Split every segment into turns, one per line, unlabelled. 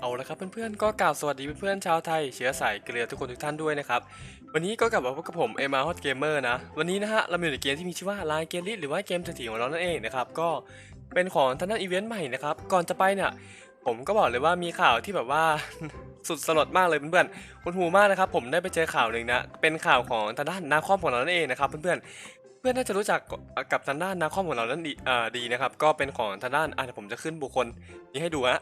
เอาละครับเพื่อนๆก็กล่าวสวัสดีเพื่อนๆชาวไทย เชื้อสายเกลือทุกคนทุกท่านด้วยนะครับ วันนี้ก็กลับมาพบกับผมเอมาฮอตเกมเมอร์นะ วันนี้นะฮะ เราอยู่ในเกมที่มีชื่อว่าลายเกลิหรือว่าเกมสถิติของเรานั่นเองนะครับ ก็เป็นของทางด้านอีเวนต์ใหม่นะครับ ก่อนจะไปเนี่ยผมก็บอกเลยว่ามีข่าวที่แบบว่าสุดสลดมากเลยเพื่อนๆคุณหูมากนะครับผมได้ไปเจอข่าวหนึ่งนะเป็นข่าวของทางด้านนาคอมของเรานั่นเองนะครับเพื่อนๆเพื่อนน่าจะรู้จักกับทางด้านนาคอมของเรานั่นดีดนะครับก็เป็นของทางด้านอ่าเดี๋ยวผมจะขึ้นบุคคลนี้ให้ดูฮะ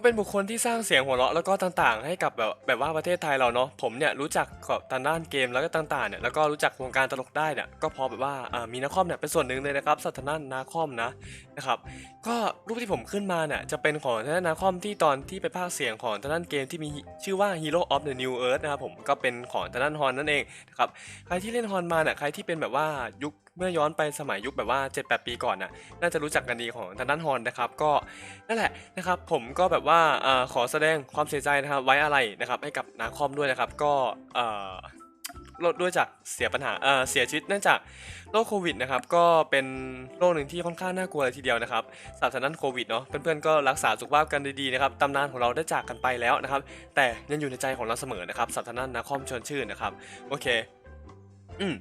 ก็เป็นบุคคลที่สร้างเสียงหัวเราะแล้วก็ต่างๆ ให้กับแบบแบบว่าประเทศไทยเราเนาะผมเนี่ยรู้จักกับทางด้านเกมแล้วก็ต่างๆเนี่ยแล้วก็รู้จักวงการตลกได้เนี่ยก็พอแบบว่ามีนาคอมเนี่ยเป็นส่วนหนึ่งเลยนะครับสัตว์ทางด้านนาคอมนะนะครับก็รูปที่ผมขึ้นมาเนี่ยจะเป็นของทางด้านนาคอมที่ตอนที่ไปพากย์เสียงของทางด้านเกมที่มีชื่อว่า Hero of the New Earth นะครับผมก็เป็นของทางด้านฮอนนั่นเองนะครับใครที่เล่นฮอนมาเนี่ยใครที่เป็นแบบว่ายุค เมื่อย้อนไปสมัยยุคแบบว่า 7-8 ปีก่อนน่ะน่าจะรู้จักกันดีของทางด้านฮอนนะครับก็นั่นแหละนะครับผมก็แบบว่าอขอแสดงความเสียใจนะครับไว้อะไรนะครับให้กับนาคอมด้วยนะครับก็ลดด้วยจากเสียปัญหาเอ่อเสียชีวิตเนื่องจากโรคโควิดนะครับก็เป็นโรคหนึ่งที่ค่อนข้างน่ากลัวเลยทีเดียวนะครับสำหรับทางด้านโควิดเนาะเพื่อนๆก็รักษาสุขภาพกันดีๆนะครับตำนานของเราได้จากกันไปแล้วนะครับ แต่ยังอยู่ในใจของเราเสมอนะครับสำหรับทางด้านนาคอมชวนชื่นนะครับโอเค อืม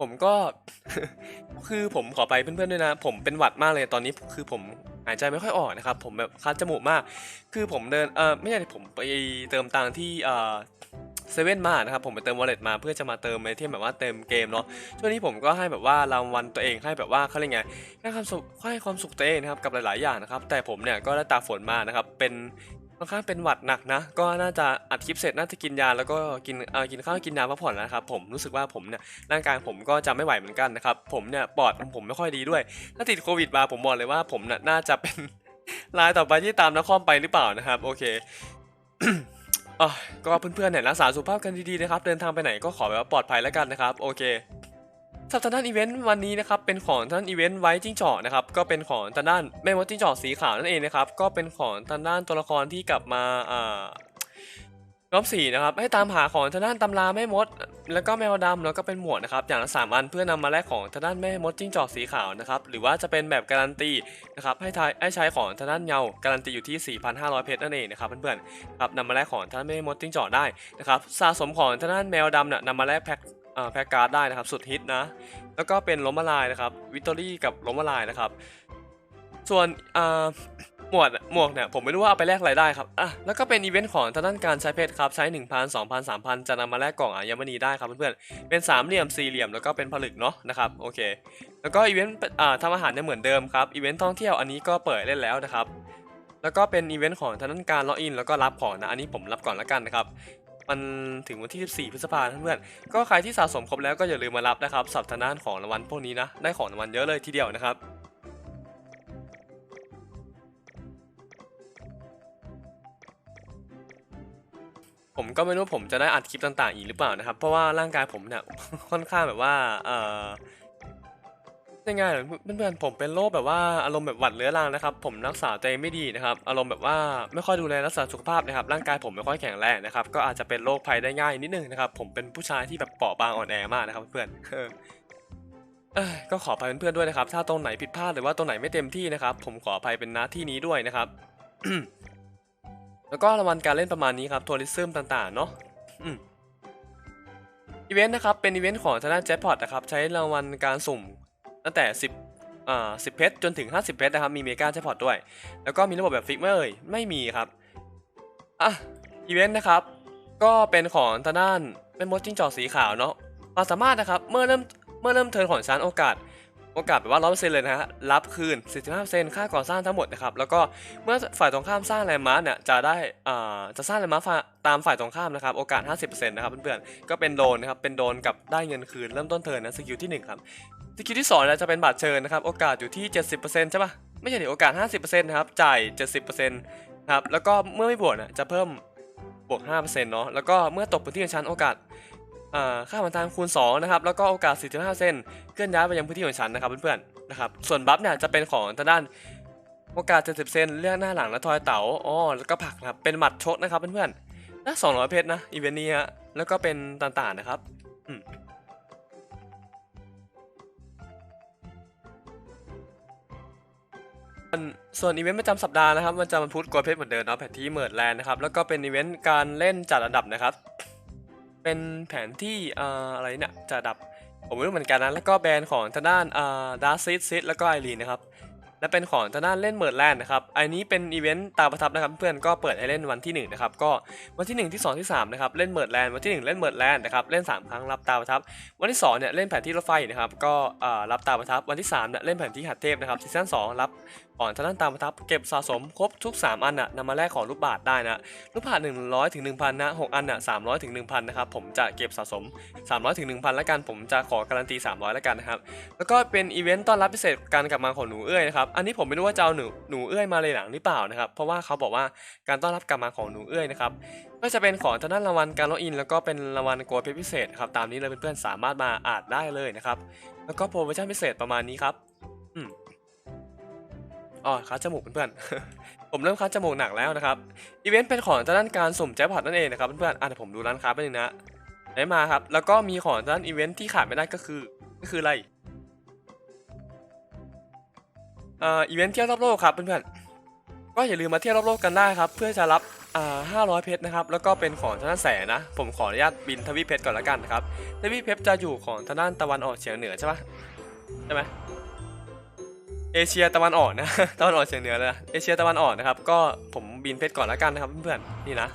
ผมก็ คือผมขอไปเพื่อนๆด้วยนะ ผมเป็นหวัดมากเลยตอนนี้คือผมหายใจไม่ค่อยออกนะครับ ผมแบบคัดจมูกมาก คือผมเดินเออไม่ใช่ผมไปเติมตังที่เออเซเว่นมานะครับผมไปเติมวอลเล็ตมาเพื่อจะมาเติมไอเทมแบบว่าเติมเกมเนาะช่วงนี้ผมก็ให้แบบว่ารางวัลตัวเองให้แบบว่าเขาเรียกไงให้ความสุขให้ความสุขตัวเองนะครับกับหลายๆอย่างนะครับแต่ผมเนี่ยก็ได้ตาฝนมานะครับเป็น ค่อนข้างเป็นหวัดหนักนะ ก็น่าจะอัดคลิปเสร็จน่าจะกินยาแล้วก็กินเอ่อกินข้าวกินน้ำพักผ่อนนะครับผมรู้สึกว่าผมเนี่ยร่างกายผมก็จะไม่ไหวเหมือนกันนะครับผมเนี่ยปอดของผมไม่ค่อยดีด้วย ถ้าติดโควิดมาผมบอกเลยว่าผมเนี่ยน่าจะเป็นรายต่อไปที่ตามนักคอมไปหรือเปล่านะครับ โอเคอะก็เพื่อนๆเนี่ยรักษาสุขภาพกันดีๆนะครับ เดินทางไปไหนก็ขอแบบว่าปลอดภัยแล้วกันนะครับ โอเค สำหรับทางด้านอีเวนต์วันนี้นะครับเป็นของทางด้านอีเวนต์ไว้จิ้งจอกนะครับก็เป็นของทางด้านแม่มดจิ้งจอกสีขาวนั่นเองนะครับก็เป็นของทางด้านตัวละครที่กลับมาอ่าย้อมสีนะครับให้ตามหาของทางด้านตำราแม่มด แล้วก็แมวดำแล้วก็เป็นหมวดนะครับอย่างละสามอันเพื่อนำมาแลกของทางด้านแม่มดจิ้งจอกสีขาวนะครับหรือว่าจะเป็นแบบการันตีนะครับให้ทายให้ใช้ของทางด้านเงาการันตีอยู่ที่ 4,500 เพชรนั่นเองนะครับเพื่อนๆครับนำมาแลกของทางด้านแม่มดจิ้งจอกได้นะครับสะสมของทางด้านแมวดำเนี่ยนำมาแลกแพ็ค แพ็คการ์ดได้นะครับ สุดฮิตนะ แล้วก็เป็นล้มละลายนะครับวิตอรี่กับล้มละลายนะครับ ส่วนหมวดหมวกเนี่ยผมไม่รู้ว่าเอาไปแลกอะไรได้ครับอะแล้วก็เป็นอีเวนต์ของทางด้านการใช้เพชรครับ ใช้ 1,000 2,000 3,000 จะนำมาแลกกล่องอัญมณีได้ครับเพื่อนๆเป็นสามเหลี่ยมสี่เหลี่ยมแล้วก็เป็นผลึกเนาะนะครับโอเค แล้วก็อีเวนต์อ่าทำอาหารเนี่ยเหมือนเดิมครับอีเวนต์ท่องเที่ยวอันนี้ก็เปิดเล่นแล้วนะครับแล้วก็เป็นอีเวนต์ของทางด้านการล็อกอินแล้วก็รับของนะอันนี้ผมรับก่อนละกันนะครับ มันถึงวันที่ 14 พฤษภาคมเพื่อนๆก็ใครที่สะสมครบแล้วก็อย่าลืมมารับนะครับสับทางด้านของรางวัลพวกนี้นะ ได้ของรางวัลเยอะเลยทีเดียวนะครับผมก็ไม่รู้ผมจะได้อัดคลิปต่างๆอีกหรือเปล่านะครับ เพราะว่าร่างกายผมเนี่ยค่อนข้างแบบว่าเอ่อ ยังไงเหรอเพื่อนๆผมเป็นโรคแบบว่าอารมณ์แบบหวัดเรื้อรังนะครับผมรักษาตัวเองไม่ดีนะครับอารมณ์แบบว่าไม่ค่อยดูแลรักษาสุขภาพนะครับร่างกายผมไม่ค่อยแข็งแรงนะครับก็อาจจะเป็นโรคภัยได้ง่ายนิดนึงนะครับผมเป็นผู้ชายที่แบบเปราะบางอ่อนแอมากนะครับเพื่อนเออก็ขออภัยเพื่อนๆด้วยนะครับ ถ้าตรงไหนผิดพลาดหรือว่าตรงไหนไม่เต็มที่นะครับผมขออภัยเป็นหน้าที่นี้ด้วยนะครับแล้วก็รางวัลการเล่นประมาณนี้ครับทัวริซึมต่างๆเนาะอีเวนต์นะครับเป็นอีเวนต์ของทางด้านแจ็คพอตนะครับใช้รางวัลการสุ่ม ตั้งแต่ 10อ่า10 เพชรจนถึง 50 เพชรนะครับ มีเมกาแจ็คพอตด้วย แล้วก็มีระบบแบบฟิกไหม่เอ่ย ไม่มีครับ อะ อีเวนต์นะครับ ก็เป็นของทางด้านเป็นมดจิ้งจอกสีขาวเนาะความสามารถนะครับ เมื่อเริ่มเมื่อเริ่มเทิร์นของชั้นโอกาสโอกาสแบบว่าร้อยเปอร์เซ็นต์เลยนะฮะ รับคืน 45%ค่าก่อสร้างทั้งหมดนะครับ แล้วก็เมื่อฝ่ายตรงข้ามสร้างแลนด์มาร์เนี่ย จะได้ อ่า จะสร้างแลนด์มาร์ตามฝ่ายตรงข้ามนะครับ โอกาส 50%นะครับเพื่อนๆ ก็เป็นโดนนะครับ เป็นโดนกับได้เงินคืน เริ่มต้นเทิร์นนะ สกิลที่ 1 ครับ สกิลที่2นี่ยจะเป็นบัตรเชิญนะครับ โอกาสอยู่ที่ 70%ใช่ปะไม่ใช่ดิโอกาส 50%นะครับ จ่าย 70%นะครับ แล้วก็เมื่อไม่บวกนี่ยจะเพิ่มบวก 5%เนาะ แล้วก็เมื่อตกพื้นที่ของชั้นโอกาสอ่าค่าผ่านทางคูณ 2 นะครับ แล้วก็โอกาส 45เซนเคลื่อนย้ายไปยังพื้นที่ของชั้นนะครับเพื่อนๆ นะครับ ส่วนบัฟเนี่ยจะเป็นของทางด้านโอกาส 70 เซนเลือกหน้าหลังและทอยเต๋าอ๋อแล้วก็ผักนะครับ เป็นหมัดชกนะครับเพื่อนๆน่า200 เพชรนะ อีเวนต์นี้ฮะ แล้วก็เป็นต่างๆนะครับ ส่วนอีเวนต์ประจำสัปดาห์นะครับวันจันทร์วันพุธกดเพชรเหมือนเดิมเนาะแผนที่เมิร์ดแลนด์นะครับแล้วก็เป็นอีเวนต์การเล่นจัดอันดับนะครับ เป็นแผนที่อ่าอะไรเนี่ยจัดอันดับผมไม่รู้เหมือนกันนะแล้วก็แบรนด์ของทางด้านอ่าดาร์ซิสซิสแล้วก็ไอรีนนะครับ และเป็นของทางด้านเล่นเมิร์ดแลนด์นะครับ อันนี้เป็นอีเวนต์ตาประทับนะครับเพื่อนก็เปิดให้เล่นวันที่หนึ่งนะครับ ก็วันที่หนึ่งที่สองที่สามนะครับเล่นเมิร์ดแลนด์วันที่หนึ่งเล่นเมิร์ดแลนด์นะครับเล่นสามครั้งรับตาประทับ วันที่2เนี่ยเล่นแผนที่รถไฟนะครับก็อ่ารับตาประทับ วันที่3เนี่ยเล่นแผนที่หัดเทพนะครับซีซั่น2รับก่อนทางด้านตามประทับเก็บสะสมครบทุก 3 อันน่ะนำมาแลกของรูปบาทได้นะรูปบาท100ถึง1,000นะ6อันน่ะ300ถึง1,000นะครับผมจะเก็บสะสม 300ถึง1,000แล้วกันผมจะขอการันตี 300แล้วกันนะครับแล้วก็เป็นอีเวนต์ต้อนรับพิเศษการกลับมาของหนูเอ้ยนะครับอันนี้ผมไม่รู้ว่าจะเอาหนูหนูเอ้ยมาเลยหลังหรือเปล่านะครับ เพราะว่าเขาบอกว่าการต้อนรับกลับมาของหนูเอื้อยนะครับก็จะเป็นของทางด้านรางวัลการล็อกอิน แล้วก็เป็นรางวัลโกลเพพิเศษครับตามนี้เลยเพื่อนๆสามารถมาอ่านได้เลยนะครับ แล้วก็โปรโมชั่นพิเศษประมาณนี้ครับ อืมอ๋อคัดจมูกเพื่อนๆ ผมเริ่มคัดจมูกหนักแล้วนะครับ อีเวนต์เป็นของทางด้านการสุ่มแจ็คพอตนั่นเองนะครับเพื่อนๆอะเดี๋ยวผมดูร้านค้าไปหนึ่งนะ ได้มาครับ แล้วก็มีของทางด้านอีเวนต์ที่ขาดไม่ได้ก็คือ ก็คืออะไร อ่ออีเวนต์เที่ยวรอบโลกครับเพื่อนๆก็อย่าลืมมาเที่ยวรอบโลกกันได้ครับ เพื่อจะรับอ่า500เพชรนะครับ แล้วก็เป็นของทางด้านแสนนะ ผมขออนุญาตบินทวีเพชรก่อนละกันนะครับทวีเพชรจะอยู่ของทางด้านตะวันออกเฉียงเหนือใช่ปะใช่ไหมเอเชียตะวันออกนะตะวันออกเฉียงเหนือเลยเอเชียตะวันออกนะครับ ก็ผมบินเพชรก่อนละกันนะครับเพื่อนๆนี่นะ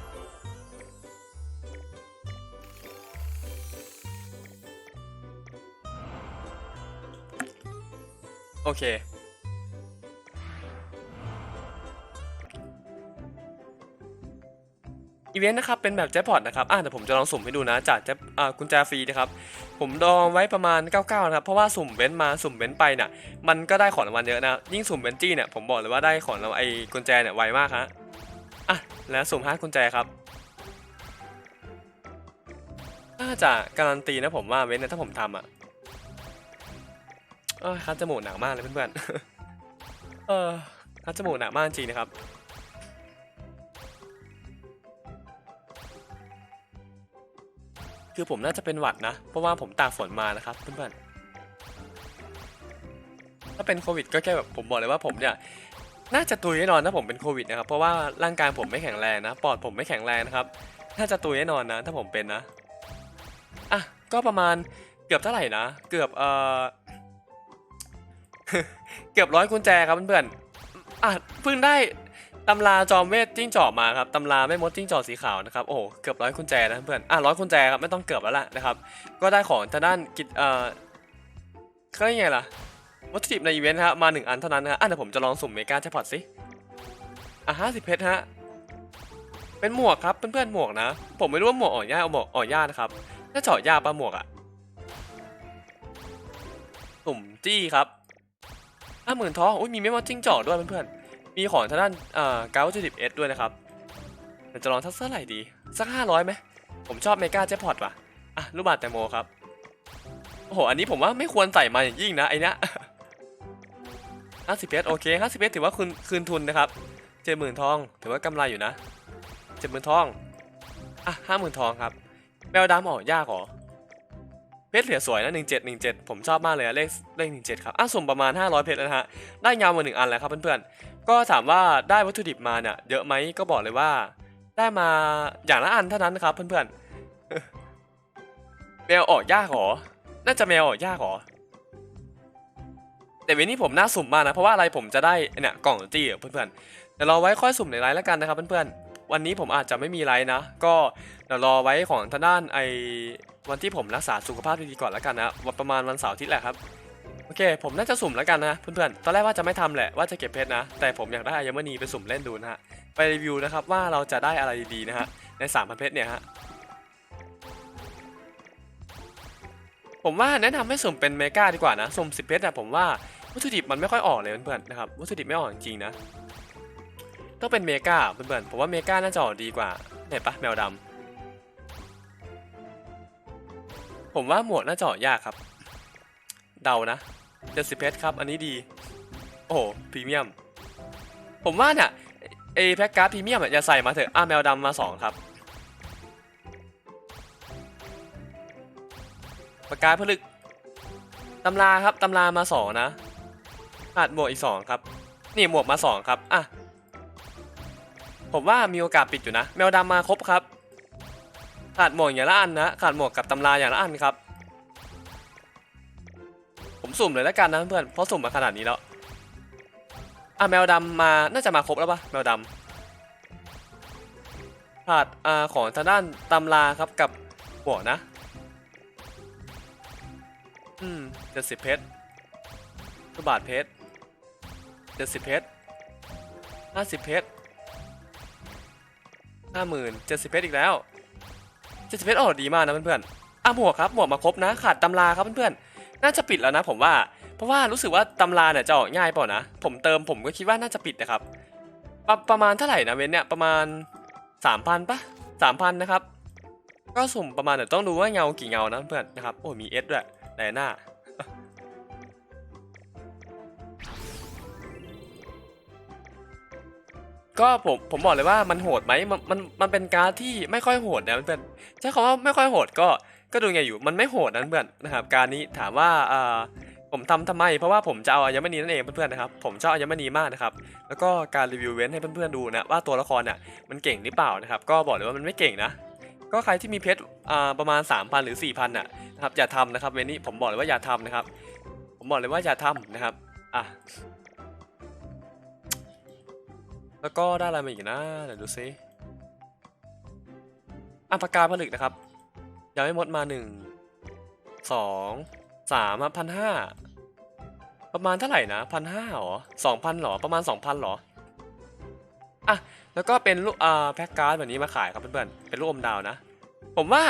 โอเค อีเวนต์นะครับเป็นแบบแจ็คพอตนะครับอะเดี๋ยวผมจะลองสุ่มให้ดูนะจากแจ็คอ่ากุญแจฟรีนะครับผมดองไว้ประมาณ 99 นะครับ เพราะว่าสุ่มเว้นมาสุ่มเว้นไปเนี่ยมันก็ได้ของรางวัลเยอะนะยิ่งสุ่มเว้นจี้เนี่ยผมบอกเลยว่าได้ของราไอ้กุญแจเนี่ยไวมากฮะอะแล้วสุ่มห้ากุญแจครับน่าจะการันตีนะผมว่าเว้นนี่ยถ้าผมทำอะเออคัดจมูกหนักมากเลยเพื่อนๆเออคัดจมูกหนักมากจริงนะครับ คือผมน่าจะเป็นหวัดนะ เพราะว่าผมตากฝนมานะครับเพื่อนๆถ้าเป็นโควิด ก็แค่แบบผมบอกเลยว่าผมเนี่ยน่าจะตุยแน่นอนถ้าผมเป็นโควิดนะครับ เพราะว่าร่างกายผมไม่แข็งแรงนะ ปอดผมไม่แข็งแรงนะครับ น่าจะตุยแน่นอนนะ ถ้าผมเป็นนะ อะ ก็ประมาณเกือบเท่าไหร่นะ เกือบเอ่อ เกือบร้อยกุญแจครับเพื่อนๆอะเพิ่งได้ ตำราจอมเวทจิ้งจอกมาครับตำราแม่มดจิ้งจอกสีขาวนะครับโอ้โหเกือบร้อยกุญแจนะเพื่อนอะร้อยกุญแจครับไม่ต้องเกือบแล้วล่ะนะครับก็ได้ของทางด้านกิจเอ่อเขาเรียกไงล่ะวัตถุดิบในอีเวนต์นะครับมาหนึ่งอันเท่านั้นนะฮะอะเดี๋ยวผมจะลองสุ่มเมกาแจ็คพอตสิอะห้าสิบเพชรฮะเป็นหมวกครับเพื่อนๆหมวกนะ ผมไม่รู้ว่าหมวกอ่อนยาเอาหมวกอ่อนยานะครับน่าจะอ่อนยาปะหมวกอะสุ่มจี้ครับห้าหมื่นทองอุ้ยมีแม่มดจิ้งจอกด้วยเพื่อนๆ มีของทางด้านอ่าเก้าจุดสิบเอสด้วยนะครับเดี๋ยวจะลองทักเท่าไหร่ดี สักห้าร้อยไหมผมชอบเมกาแจ็คพอตว่ะอะรูปบาทแตงโมครับโอ้โหอันนี้ผมว่าไม่ควรใส่มาอย่างยิ่งนะไอเนี้ยห้าสิบเพชรโอเคห้าสิบเพชรถือว่าคืนคืนทุนนะครับเจ็ดหมื่นทอง ถือว่ากำไรอยู่นะเจ็ดหมื่นทองอะห้าหมื่นทองครับแมวดำออกยากเหรอเพชรเหลือสวยนะหนึ่งเจ็ดหนึ่งเจ็ดผมชอบมากเลยอะเลขเลขหนึ่งเจ็ดครับอะสุ่มประมาณห้าร้อยเพชรแล้วนะฮะได้ยาวมาหนึ่งอันแล้วครับเพื่อนๆ ก็ถามว่าได้วัตถุดิบมาเนี่ยเยอะไหมก็บอกเลยว่า ได้มาอย่างละอันเท่านั้นนะครับ เพื่อนๆแมวออกยากหรอ น่าจะแมวออกยากหรอ แต่เวันนี้ผมน่าสุ่มมากนะ เพราะว่าอะไรผมจะได้เนี่ยกล่องจี้เพื่อนๆเดี๋ยวรอไว้ค่อยสุ่มในไลน์แล้วกันนะครับเพื่อนๆวันนี้ผมอาจจะไม่มีไลน์นะ ก็เดี๋ยวรอไว้ของทางด้านไอวันที่ผมรักษาสุขภาพดีๆก่อนแล้วกันนะวันประมาณวันเสาร์ทิตย์แหละครับ โอเค ผมน่าจะสุ่มแล้วกันนะเพื่อนๆ ตอนแรกว่าจะไม่ทำแหละว่าจะเก็บเพชรนะ แต่ผมอยากได้อายมณีไปสุ่มเล่นดูนะฮะ ไปรีวิวนะครับว่าเราจะได้อะไรดีๆนะฮะ ใน3 0 0 0เพชรเนี่ยฮะ ผมว่าแนะนำให้สุ่มเป็นเมกาดีกว่านะ สุ่ม10เพชรอะผมว่าวัตถุดิบมันไม่ค่อยออกเลยเพื่อนๆนะครับ วัตถุดิบไม่ออกจริงๆนะ ต้องเป็นเมกาเพื่อนๆ ผมว่าเมกาน่าจะออกดีกว่าเห็นปะแมวดำผมว่าหมวดน่าจะออกยากครับ เดานะ เจ็ดสิบเพชรครับ อันนี้ดี โอ้โหพรีเมียม ผมว่าเนี่ยไอแพ็กการ์ดพรีเมียมอย่าใส่มาเถอะอะแมวดำมาสองครับปากกาผลึกตำราครับตำรามาสองนะขาดบวกอีกสองครับ นี่หมวกมาสองครับอะผมว่ามีโอกาสปิดอยู่นะ แมวดำมาครบครับ ขาดหมวกอย่างละอันนะขาดหมวกกับตำราอย่างละอันครับ สุ่มเลยแล้วกันนะเพื่อนเพราะสุ่มมาขนาดนี้แล้วอะแมวดำมาน่าจะมาครบแล้วปะแมวดำขาดอ่าของทางด้านตำราครับกับหมวนะ อืมเจ็ดสิบเพชรกบาทเพชรเจ็ดสิบเพชรห้าสิบเพชรห้าหมื่นเจ็ดสิบเพชรอีกแล้วเจ็ดสิบเพชรโอ้ดีมากนะเพื่อนๆอะหมวกครับหมวกมาครบนะ ขาดตำราครับเพื่อนๆ น่าจะปิดแล้วนะ ผมว่า เพราะว่ารู้สึกว่าตำราเนี่ยจะออกง่ายเปล่านะ ผมเติมผมก็คิดว่าน่าจะปิดนะครับ ปรประมาณเท่าไหร่นะเว้นเนี่ยประมาณสามพันปะสามพันนะครับ ก็สุ่มประมาณเดี๋ยวต้องดูว่าเงากี่เงานะเพื่อนนะครับ โอ้มีเอสด้วยไหนหน้าก็ผมผมบอกเลยว่ามันโหดไหมมันมันมันเป็นการดที่ไม่ค่อยโหดนะเพื่อนใช้คำว่าไม่ค่อยโหดก็ ก็ดูไงอยู่มันไม่โหดนะเพื่อนนะครับ การนี้ถามว่าผมทำทำไม เพราะว่าผมจะเอาอัญมณีนั่นเองเพื่อนๆนะครับผมชอบอัญมณีมากนะครับแล้วก็การรีวิวเว้นให้เพื่อนๆดูนะว่าตัวละครเนี่ยมันเก่งหรือเปล่านะครับก็บอกเลยว่ามันไม่เก่งนะก็ใครที่มีเพชรประมาณ 3,000 หรือ 4,000น่ะนะครับอย่าทำนะครับเว้นนี้ผมบอกเลยว่าอย่าทำนะครับ ผมบอกเลยว่าอย่าทำนะครับอะแล้วก็ได้อะไรมาอีกนะเดี๋ยวดูซิอะปากกาผลึกนะครับ ยังไม่หมดมาหนึ่งสองสามพันห้าประมาณเท่าไหร่นะพันห้าหรอสองพันหรอประมาณสองพันหรออะแล้วก็เป็นลูกอ่าแพ็กการ์ดแบบนี้มาขายครับเพื่อนๆเป็นลูกอมดาวนะ ผมว่า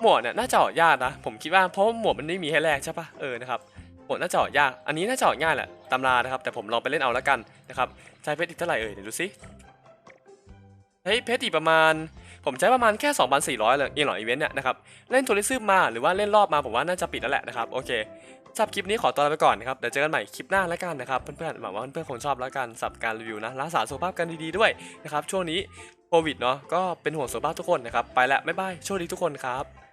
หมวกเนี่ยน่าจะออกยากนะผมคิดว่าเพราะหมวกมันไม่มีให้แลกใช่ปะเออนะครับหมวกน่าจะออกยากอันนี้น่าจะออกง่ายแหละตำรานะครับ แต่ผมลองไปเล่นเอาแล้วกันนะครับใช้เพชรอีกเท่าไหร่เอ่ยเดี๋ยวดูสิเฮ้ยเพชรอีกประมาณ ผมใช้ประมาณแค่ 2,400เลยอีหลออีเวนต์เนี่ยนะครับ เล่นทัวริซึมมาหรือว่าเล่นรอบมาผมว่าน่าจะปิดแล้วแหละนะครับ โอเคสับคลิปนี้ขอตัวลาไปก่อนนะครับ เดี๋ยวเจอกันใหม่คลิปหน้าแล้วกันนะครับ เพื่อนๆหวังว่าเพื่อนๆคงชอบแล้วกันสับการรีวิวนะรักษาสุขภาพกันดีๆด้วยนะครับช่วงนี้โควิดเนาะก็เป็นห่วงสุขภาพทุกคนนะครับไปแล้วบ๊ายบายโชคดีทุกคนครับ